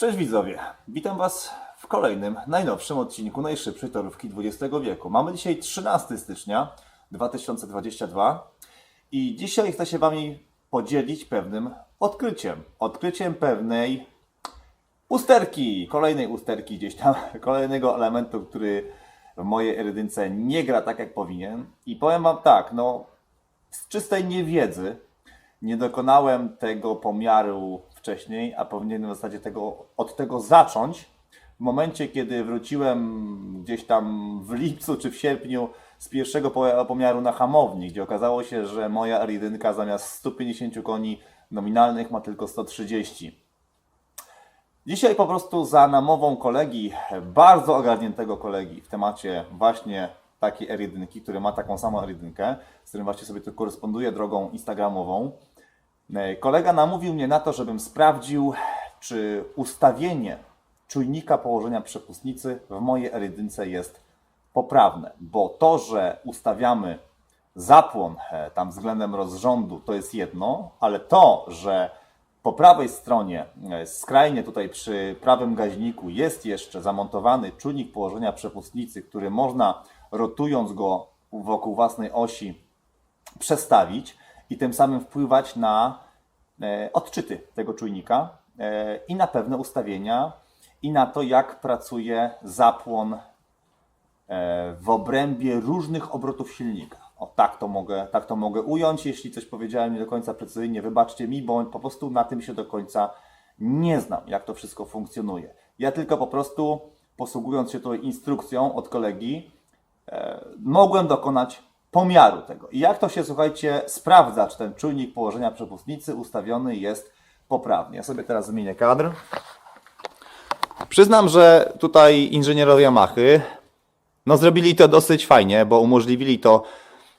Cześć widzowie, witam Was w kolejnym, najnowszym odcinku najszybszej torówki XX wieku. Mamy dzisiaj 13 stycznia 2022 i dzisiaj chcę się Wami podzielić pewnym odkryciem. Odkryciem pewnej usterki, kolejnej usterki gdzieś tam, kolejnego elementu, który w mojej erydynce nie gra tak jak powinien. I powiem Wam tak, no z czystej niewiedzy nie dokonałem tego pomiaru wcześniej, a powinienem w zasadzie tego, od tego zacząć. W momencie, kiedy wróciłem gdzieś tam w lipcu czy w sierpniu z pierwszego po- pomiaru na hamowni, gdzie okazało się, że moja erydynka zamiast 150 koni nominalnych ma tylko 130. Dzisiaj po prostu za namową kolegi, bardzo ogarniętego kolegi w temacie właśnie takiej erydynki, który ma taką samą erydynkę, z którym właśnie sobie tu koresponduję drogą instagramową, kolega namówił mnie na to, żebym sprawdził, czy ustawienie czujnika położenia przepustnicy w mojej erydynce jest poprawne, bo to, że ustawiamy zapłon e, tam względem rozrządu to jest jedno, ale to, że po prawej stronie, e, skrajnie tutaj przy prawym gaźniku jest jeszcze zamontowany czujnik położenia przepustnicy, który można rotując go wokół własnej osi przestawić i tym samym wpływać na e, odczyty tego czujnika e, i na pewne ustawienia i na to, jak pracuje zapłon e, w obrębie różnych obrotów silnika. O, tak to, mogę, tak to mogę ująć. Jeśli coś powiedziałem nie do końca precyzyjnie, wybaczcie mi, bo po prostu na tym się do końca nie znam, jak to wszystko funkcjonuje. Ja tylko po prostu, posługując się tutaj instrukcją od kolegi, mogłem dokonać pomiaru tego. I jak to się, słuchajcie, sprawdza, czy ten czujnik położenia przepustnicy ustawiony jest poprawnie. Ja sobie teraz zmienię kadr. Przyznam, że tutaj inżynierowie Yamahy no zrobili to dosyć fajnie, bo umożliwili to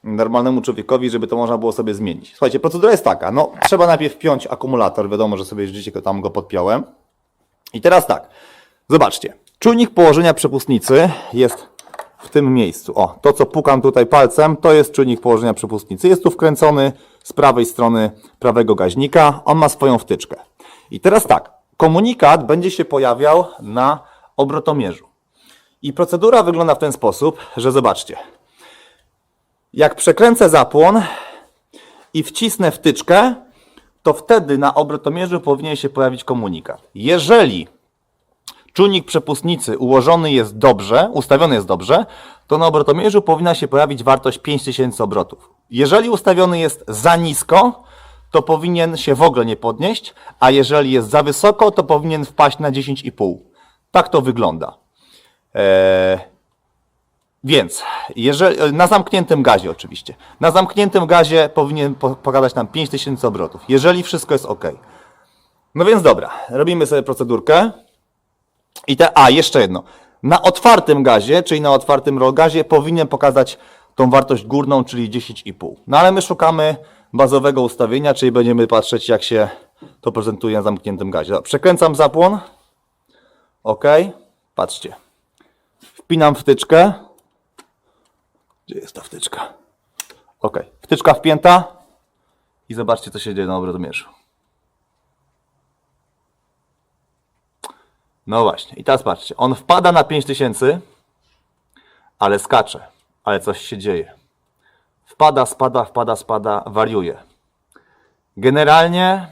normalnemu człowiekowi, żeby to można było sobie zmienić. Słuchajcie, procedura jest taka, no trzeba najpierw wpiąć akumulator, wiadomo, że sobie życie tam go podpiąłem. I teraz tak, zobaczcie, czujnik położenia przepustnicy jest w tym miejscu. O, to co pukam tutaj palcem, to jest czujnik położenia przepustnicy. Jest tu wkręcony z prawej strony prawego gaźnika, on ma swoją wtyczkę. I teraz tak, komunikat będzie się pojawiał na obrotomierzu. I procedura wygląda w ten sposób, że zobaczcie. Jak przekręcę zapłon i wcisnę wtyczkę, to wtedy na obrotomierzu powinien się pojawić komunikat. Jeżeli czujnik przepustnicy ułożony jest dobrze, ustawiony jest dobrze, to na obrotomierzu powinna się pojawić wartość 5000 obrotów. Jeżeli ustawiony jest za nisko, to powinien się w ogóle nie podnieść, a jeżeli jest za wysoko, to powinien wpaść na 10,5. Tak to wygląda. Eee, więc, jeżeli, na zamkniętym gazie oczywiście. Na zamkniętym gazie powinien po- pokazać nam 5000 obrotów, jeżeli wszystko jest ok. No więc dobra, robimy sobie procedurkę. I te, a jeszcze jedno. Na otwartym gazie, czyli na otwartym rogazie powinien pokazać tą wartość górną, czyli 10,5. No ale my szukamy bazowego ustawienia, czyli będziemy patrzeć jak się to prezentuje na zamkniętym gazie. Przekręcam zapłon. OK. Patrzcie. Wpinam wtyczkę. Gdzie jest ta wtyczka? OK. Wtyczka wpięta. I zobaczcie co się dzieje na obrotomierzu. No właśnie, i teraz patrzcie, on wpada na 5000, ale skacze, ale coś się dzieje. Wpada, spada, wpada, spada, wariuje. Generalnie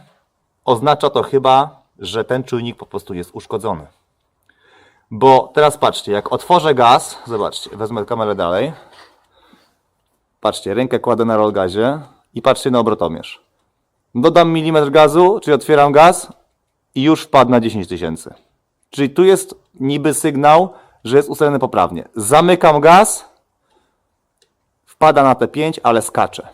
oznacza to chyba, że ten czujnik po prostu jest uszkodzony. Bo teraz patrzcie, jak otworzę gaz, zobaczcie, wezmę kamerę dalej. Patrzcie, rękę kładę na roll gazie i patrzcie na obrotomierz. Dodam milimetr gazu, czyli otwieram gaz i już wpadł na 10 tysięcy. Czyli tu jest niby sygnał, że jest ustawiony poprawnie. Zamykam gaz, wpada na te 5, ale skacze.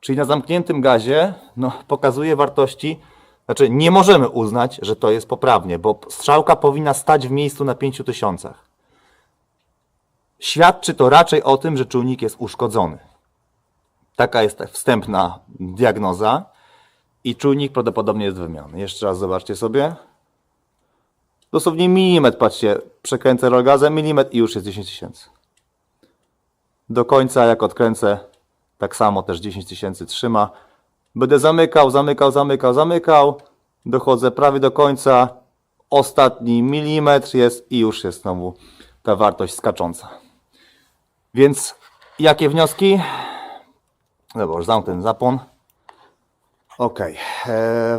Czyli na zamkniętym gazie no, pokazuje wartości, znaczy nie możemy uznać, że to jest poprawnie, bo strzałka powinna stać w miejscu na 5000. Świadczy to raczej o tym, że czujnik jest uszkodzony. Taka jest wstępna diagnoza i czujnik prawdopodobnie jest wymiany. Jeszcze raz zobaczcie sobie. Dosłownie milimetr, patrzcie, przekręcę rolgazem, milimetr i już jest 10 tysięcy. Do końca, jak odkręcę, tak samo też 10 tysięcy trzyma. Będę zamykał, zamykał, zamykał, zamykał. Dochodzę prawie do końca. ostatni milimetr jest i już jest znowu ta wartość skacząca. Więc jakie wnioski? Dobra, już zamknę ten zapłon. Ok.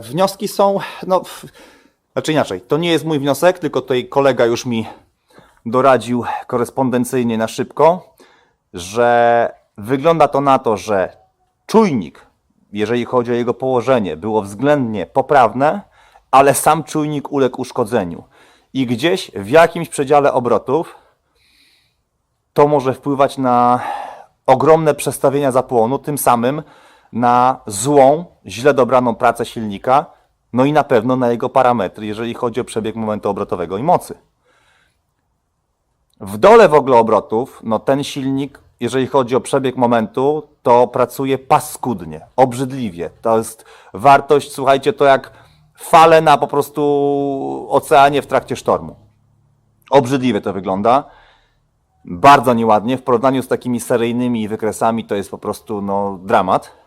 Wnioski są, no, znaczy inaczej, to nie jest mój wniosek, tylko tutaj kolega już mi doradził korespondencyjnie na szybko, że wygląda to na to, że czujnik, jeżeli chodzi o jego położenie, było względnie poprawne, ale sam czujnik uległ uszkodzeniu. I gdzieś w jakimś przedziale obrotów to może wpływać na ogromne przestawienia zapłonu, tym samym na złą, źle dobraną pracę silnika, no i na pewno na jego parametry, jeżeli chodzi o przebieg momentu obrotowego i mocy. W dole w ogóle obrotów, no ten silnik, jeżeli chodzi o przebieg momentu, to pracuje paskudnie, obrzydliwie. To jest wartość, słuchajcie, to jak fale na po prostu oceanie w trakcie sztormu. Obrzydliwie to wygląda. Bardzo nieładnie. W porównaniu z takimi seryjnymi wykresami to jest po prostu no, dramat.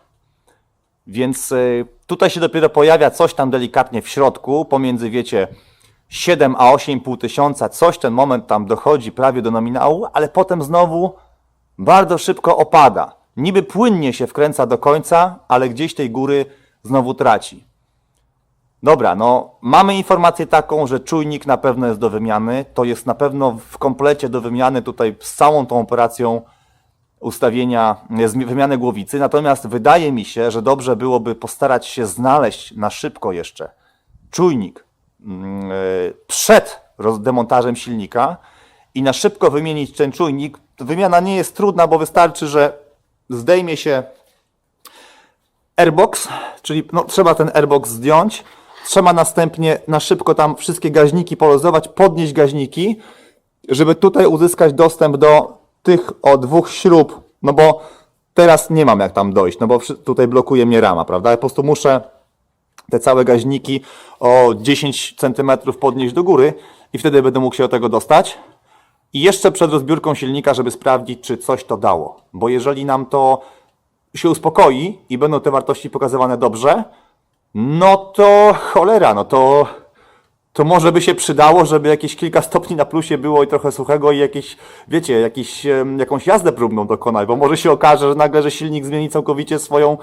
Więc y, tutaj się dopiero pojawia coś tam delikatnie w środku, pomiędzy, wiecie, 7 a 8,5 tysiąca, coś ten moment tam dochodzi prawie do nominału, ale potem znowu bardzo szybko opada. Niby płynnie się wkręca do końca, ale gdzieś tej góry znowu traci. Dobra, no mamy informację taką, że czujnik na pewno jest do wymiany. To jest na pewno w komplecie do wymiany tutaj z całą tą operacją ustawienia, z wymiany głowicy. Natomiast wydaje mi się, że dobrze byłoby postarać się znaleźć na szybko jeszcze czujnik mm, e, przed demontażem silnika i na szybko wymienić ten czujnik. Wymiana nie jest trudna, bo wystarczy, że zdejmie się airbox, czyli no, trzeba ten airbox zdjąć. Trzeba następnie na szybko tam wszystkie gaźniki poluzować, podnieść gaźniki, żeby tutaj uzyskać dostęp do tych o dwóch śrub, no bo teraz nie mam jak tam dojść, no bo tutaj blokuje mnie rama, prawda? Ja po prostu muszę te całe gaźniki o 10 cm podnieść do góry i wtedy będę mógł się do tego dostać. I jeszcze przed rozbiórką silnika, żeby sprawdzić, czy coś to dało. Bo jeżeli nam to się uspokoi i będą te wartości pokazywane dobrze, no to cholera, no to, to może by się przydało, żeby jakieś kilka stopni na plusie było i trochę suchego i jakieś, wiecie, jakieś, jakąś jazdę próbną dokonać, bo może się okaże, że nagle, że silnik zmieni całkowicie swoją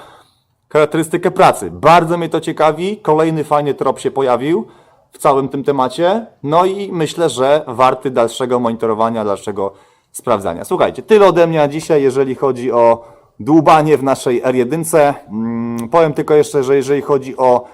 charakterystykę pracy. Bardzo mnie to ciekawi. Kolejny fajny trop się pojawił w całym tym temacie. No i myślę, że warty dalszego monitorowania, dalszego sprawdzania. Słuchajcie, tyle ode mnie dzisiaj, jeżeli chodzi o dłubanie w naszej R1. Mm, powiem tylko jeszcze, że jeżeli chodzi o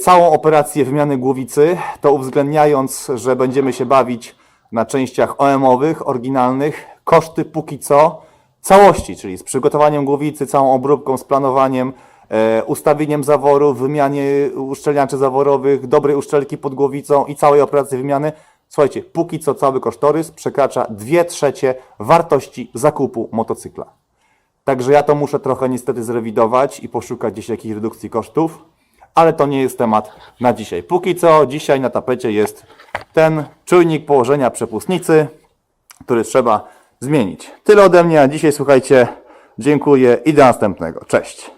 całą operację wymiany głowicy, to uwzględniając, że będziemy się bawić na częściach OM-owych, oryginalnych, koszty póki co całości, czyli z przygotowaniem głowicy, całą obróbką, z planowaniem, e, ustawieniem zaworu, wymianie uszczelniaczy zaworowych, dobrej uszczelki pod głowicą i całej operacji wymiany. Słuchajcie, póki co cały kosztorys przekracza 2 trzecie wartości zakupu motocykla. Także ja to muszę trochę niestety zrewidować i poszukać gdzieś jakichś redukcji kosztów, ale to nie jest temat na dzisiaj. Póki co dzisiaj na tapecie jest ten czujnik położenia przepustnicy, który trzeba zmienić. Tyle ode mnie, a dzisiaj słuchajcie, dziękuję i do następnego. Cześć.